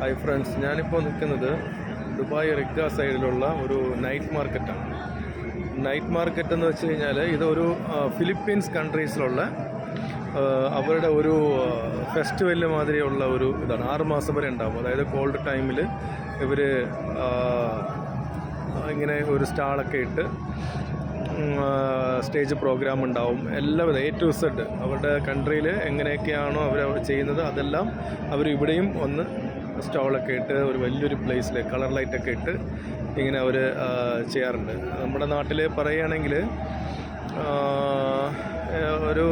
Hi friends ഞാനിപ്പോൾ നിൽക്കുന്നത് Dubai റിക്ക സൈഡിലുള്ള ഒരു നൈറ്റ് മാർക്കറ്റാണ് നൈറ്റ് മാർക്കറ്റ് എന്ന് വെച്ച് കഴിഞ്ഞാൽ ഇതൊരു ഫിലിപ്പീൻസ് കൺട്രീസിലുള്ള അവരുടെ ഒരു ഫെസ്റ്റിവലിന് മാതിരിയുള്ള ഒരു ഇതാണ്. ആറ് മാസം വരെ ഉണ്ടാകും അതായത് കോൾഡ് ടൈമിൽ ഇവർ ഇങ്ങനെ ഒരു സ്റ്റാളൊക്കെ ഇട്ട് സ്റ്റേജ് പ്രോഗ്രാം ഉണ്ടാവും. എല്ലാവിധ എ ടു സെഡ് അവരുടെ കൺട്രിയിൽ എങ്ങനെയൊക്കെയാണോ അവർ ചെയ്യുന്നത് അതെല്ലാം അവർ ഇവിടെയും ഒന്ന് സ്റ്റോളൊക്കെ ഇട്ട് ഒരു വലിയൊരു പ്ലേസിൽ കളർ ലൈറ്റൊക്കെ ഇട്ട് ഇങ്ങനെ അവർ ചെയ്യാറുണ്ട്. നമ്മുടെ നാട്ടിൽ പറയുകയാണെങ്കിൽ ഒരു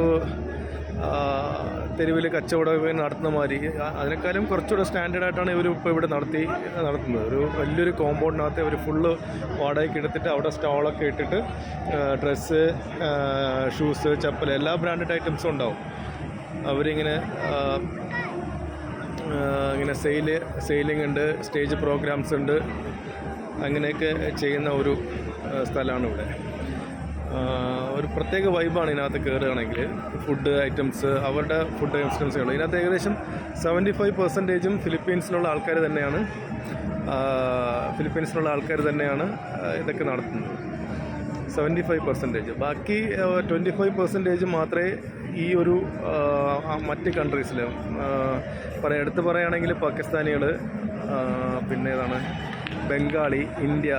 തെരുവിൽ കച്ചവടം നടത്തുന്ന മാതിരി അതിനേക്കാളും കുറച്ചുകൂടെ സ്റ്റാൻഡേർഡായിട്ടാണ് ഇവർ ഇപ്പോൾ ഇവിടെ നടത്തി നടത്തുന്നത്. ഒരു വലിയൊരു കോമ്പൗണ്ടിനകത്ത് അവർ ഫുള്ള് വാടകയ്ക്ക് എടുത്തിട്ട് അവിടെ സ്റ്റോളൊക്കെ ഇട്ടിട്ട് ഡ്രസ്സ് ഷൂസ് ചപ്പൽ എല്ലാ ബ്രാൻഡഡ് ഐറ്റംസും ഉണ്ടാവും. അവരിങ്ങനെ ഇങ്ങനെ സെയിൽ സെയിലിംഗ് ഉണ്ട് സ്റ്റേജ് പ്രോഗ്രാംസ് ഉണ്ട്. അങ്ങനെയൊക്കെ ചെയ്യുന്ന ഒരു സ്ഥലമാണ് ഇവിടെ ഒരു പ്രത്യേക വൈബാണ് ഇതിനകത്ത് കയറുകയാണെങ്കിൽ ഫുഡ് ഐറ്റംസ് അവരുടെ ഫുഡ് ഐറ്റംസുകൾ ഇതിനകത്ത് ഏകദേശം സെവന്റി ഫൈവ് പെർസെന്റേജും ഫിലിപ്പീൻസിലുള്ള ആൾക്കാർ തന്നെയാണ്. ഫിലിപ്പീൻസിലുള്ള ആൾക്കാർ തന്നെയാണ് ഇതൊക്കെ നടത്തുന്നത്. സെവന്റി ഫൈവ് പെർസെന്റേജ് ബാക്കി ട്വന്റി ഫൈവ് പെർസെന്റേജ് മാത്രമേ ഈ ഒരു മറ്റ് കൺട്രീസിൽ പറയാം എടുത്തു പറയുകയാണെങ്കിൽ പാകിസ്ഥാനികൾ പിന്നെ ഏതാണ് ബംഗാളി ഇന്ത്യ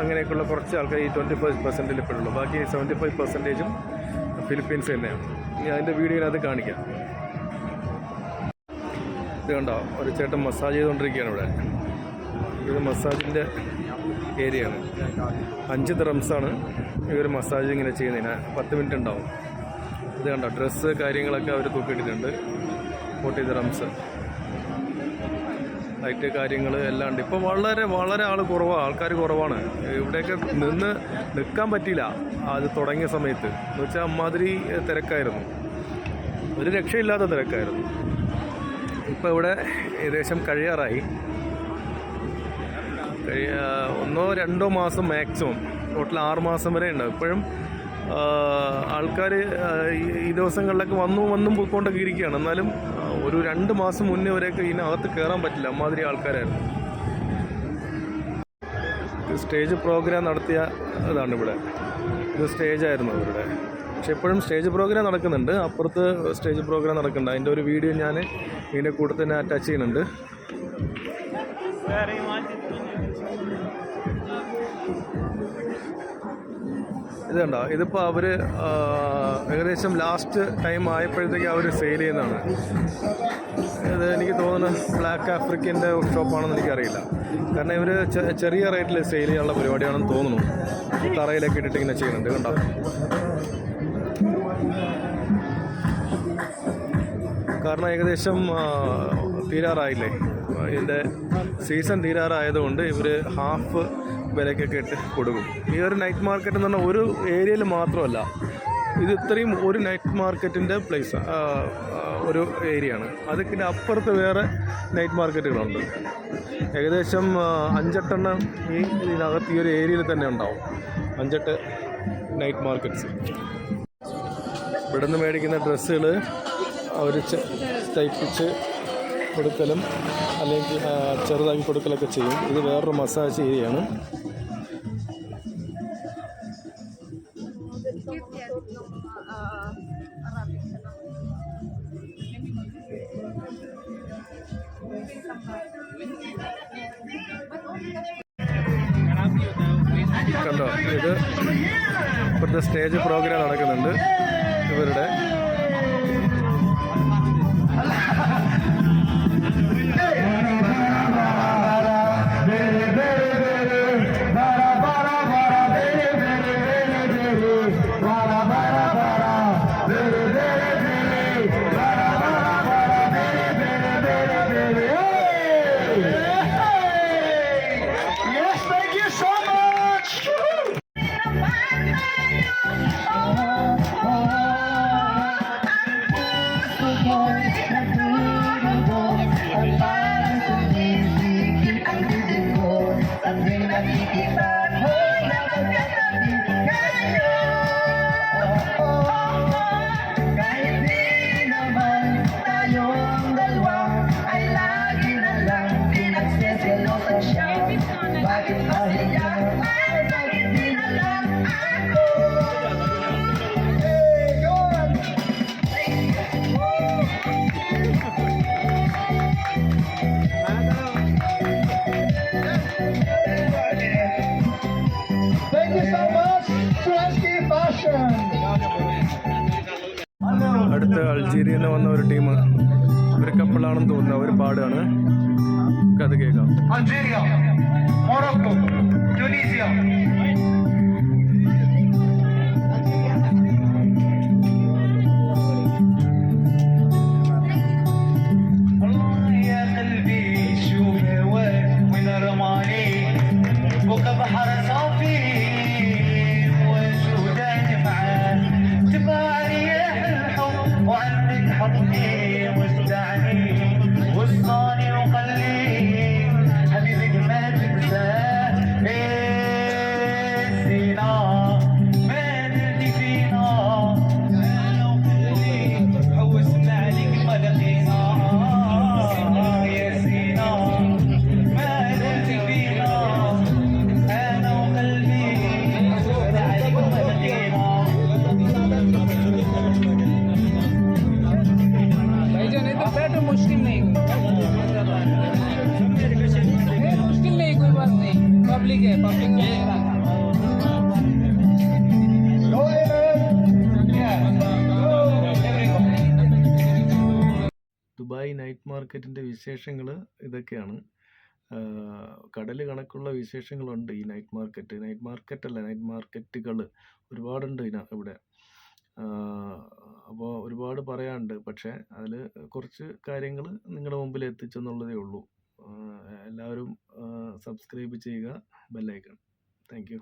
അങ്ങനെയൊക്കെയുള്ള കുറച്ച് ആൾക്കാർ ഈ ട്വന്റി ഫൈവ് പെർസെന്റിൽ ഇപ്പോഴുള്ളൂ ബാക്കി സെവന്റി ഫൈവ് പെർസെന്റേജും ഫിലിപ്പീൻസ് തന്നെയാണ്. ഞാൻ അതിന്റെ വീഡിയോയിനകത്ത് കാണിക്കാം. ഇത് കണ്ടോ? ഒരു ചേട്ടൻ മസാജ് ചെയ്തുകൊണ്ടിരിക്കുകയാണ് ഇവിടെ. ഇത് മസാജിന്റെ ഏരിയയാണ് അഞ്ച് ദ്രംസാണ് ഇവർ മസാജ് ഇങ്ങനെ ചെയ്യുന്നതിന്. പത്ത് മിനിറ്റ് ഉണ്ടാവും. ഇത് കണ്ടോ ഡ്രസ്സ് കാര്യങ്ങളൊക്കെ അവർ തൂക്കിയിട്ടിട്ടുണ്ട്. ഫോർട്ടി ദ്രംസ് ലൈറ്റ് കാര്യങ്ങൾ എല്ലാം ഉണ്ട്. ഇപ്പോൾ വളരെ വളരെ ആൾ കുറവാണ് ആൾക്കാർ കുറവാണ്. ഇവിടെയൊക്കെ നിന്ന് നിൽക്കാൻ പറ്റില്ല അത് തുടങ്ങിയ സമയത്ത്. എന്ന് വെച്ചാൽ അമ്മാതിരി തിരക്കായിരുന്നു. ഒരു രക്ഷയില്ലാത്ത തിരക്കായിരുന്നു. ഇപ്പോൾ ഇവിടെ ഏകദേശം കഴിയാറായി. കഴിയ ഒന്നോ രണ്ടോ മാസം മാക്സിമം ടോട്ടൽ ആറ് മാസം വരെ ഉണ്ട് ഇപ്പോഴും ആൾക്കാർ ഈ ദിവസങ്ങളിലൊക്കെ വന്നു വന്നും പോയിക്കൊണ്ടൊക്കെ ഇരിക്കുകയാണ്. എന്നാലും ഒരു രണ്ട് മാസം മുന്നേ വരെയൊക്കെ ഇതിനകത്ത് കയറാൻ പറ്റില്ല. അമ്മാതിരി ആൾക്കാരായിരുന്നു. സ്റ്റേജ് പ്രോഗ്രാം നടത്തിയ ഇതാണ് ഇവിടെ. ഇത് സ്റ്റേജായിരുന്നു അവരുടെ. പക്ഷെ എപ്പോഴും സ്റ്റേജ് പ്രോഗ്രാം നടക്കുന്നുണ്ട്. അപ്പുറത്ത് സ്റ്റേജ് പ്രോഗ്രാം നടക്കുന്നുണ്ട്. അതിന്റെ ഒരു വീഡിയോ ഞാൻ ഇതിന്റെ കൂടെ തന്നെ അറ്റാച്ച് ചെയ്യുന്നുണ്ട്. ഇത് കണ്ടോ? ഇതിപ്പോൾ അവർ ഏകദേശം ലാസ്റ്റ് ടൈം ആയപ്പോഴത്തേക്ക് അവർ സെയിൽ ചെയ്യുന്നതാണ്. ഇത് എനിക്ക് തോന്നുന്നത് ബ്ലാക്ക് ആഫ്രിക്കന്റെ ഷോപ്പാണെന്ന് എനിക്കറിയില്ല. കാരണം ഇവർ ചെറിയ റേറ്റിൽ സെയിൽ ചെയ്യാനുള്ള പരിപാടിയാണെന്ന് തോന്നുന്നു. തറയിലൊക്കെ ഇട്ടിട്ട് ഇങ്ങനെ ചെയ്യുന്നുണ്ട്. കണ്ടോ? കാരണം ഏകദേശം തീരാറായില്ലേ? ഇതിന്റെ സീസൺ തീരാറായതുകൊണ്ട് ഇവർ ഹാഫ് വിലക്കൊക്കെ ഇട്ട് കൊടുക്കും. ഈ ഒരു നൈറ്റ് മാർക്കറ്റ് എന്ന് പറഞ്ഞാൽ ഒരു ഏരിയയിൽ മാത്രമല്ല ഇത് ഇത്രയും ഒരു നൈറ്റ് മാർക്കറ്റിന്റെ പ്ലേസ് ഒരു ഏരിയയാണ് അതിന്റെ അപ്പുറത്ത് വേറെ നൈറ്റ് മാർക്കറ്റുകളുണ്ട് ഏകദേശം അഞ്ചെട്ടെണ്ണം ഈ ഇതിനകത്ത് ഈ ഒരു ഏരിയയിൽ തന്നെ ഉണ്ടാവും. അഞ്ചെട്ട് നൈറ്റ് മാർക്കറ്റ്സ് ഇവിടുന്ന് മേടിക്കുന്ന ഡ്രസ്സുകൾ അവർ തയ്പ്പിച്ച് കൊടുക്കലും അല്ലെങ്കിൽ ചെറുതാക്കി കൊടുക്കലൊക്കെ ചെയ്യും. ഇത് വേറൊരു മസാജ് ഏരിയയാണ്. കണ്ടോ? ഇത് ഇപ്പോഴത്തെ സ്റ്റേജ് പ്രോഗ്രാം നടക്കുന്നുണ്ട്. ഇവരുടെ അടുത്ത അൾജീരിയയിൽ നിന്ന് വന്ന ഒരു ടീം ഒരു കപ്പിളാണെന്ന് തോന്നുന്ന. ഒരു പാടാണ് അത് കേൾക്കാം. അൾജീരിയ മൊറോക്കോ ട്യൂണീസിയ بحر मुश्किल नहीं कोई ए, मुश्किल नहीं कोई बात नहीं पब्लिक है पब्लिक है Go ahead. Yeah. Go. Everyone. Dubai night മാർക്കറ്റിൻ്റെ വിശേഷങ്ങൾ ഇതൊക്കെയാണ് കടൽ കണക്കുള്ള വിശേഷങ്ങളുണ്ട് ഈ നൈറ്റ് മാർക്കറ്റ് നൈറ്റ് മാർക്കറ്റ് അല്ല നൈറ്റ് മാർക്കറ്റുകൾ ഒരുപാടുണ്ട് ഇതിന ഇവിടെ അപ്പോൾ ഒരുപാട് പറയാനുണ്ട്. പക്ഷേ അതിൽ കുറച്ച് കാര്യങ്ങൾ നിങ്ങളുടെ മുമ്പിൽ എത്തിച്ചെന്നുള്ളതേ ഉള്ളൂ. എല്ലാവരും സബ്സ്ക്രൈബ് ചെയ്യുക ബെല്ലൈക്കൺ താങ്ക് യു.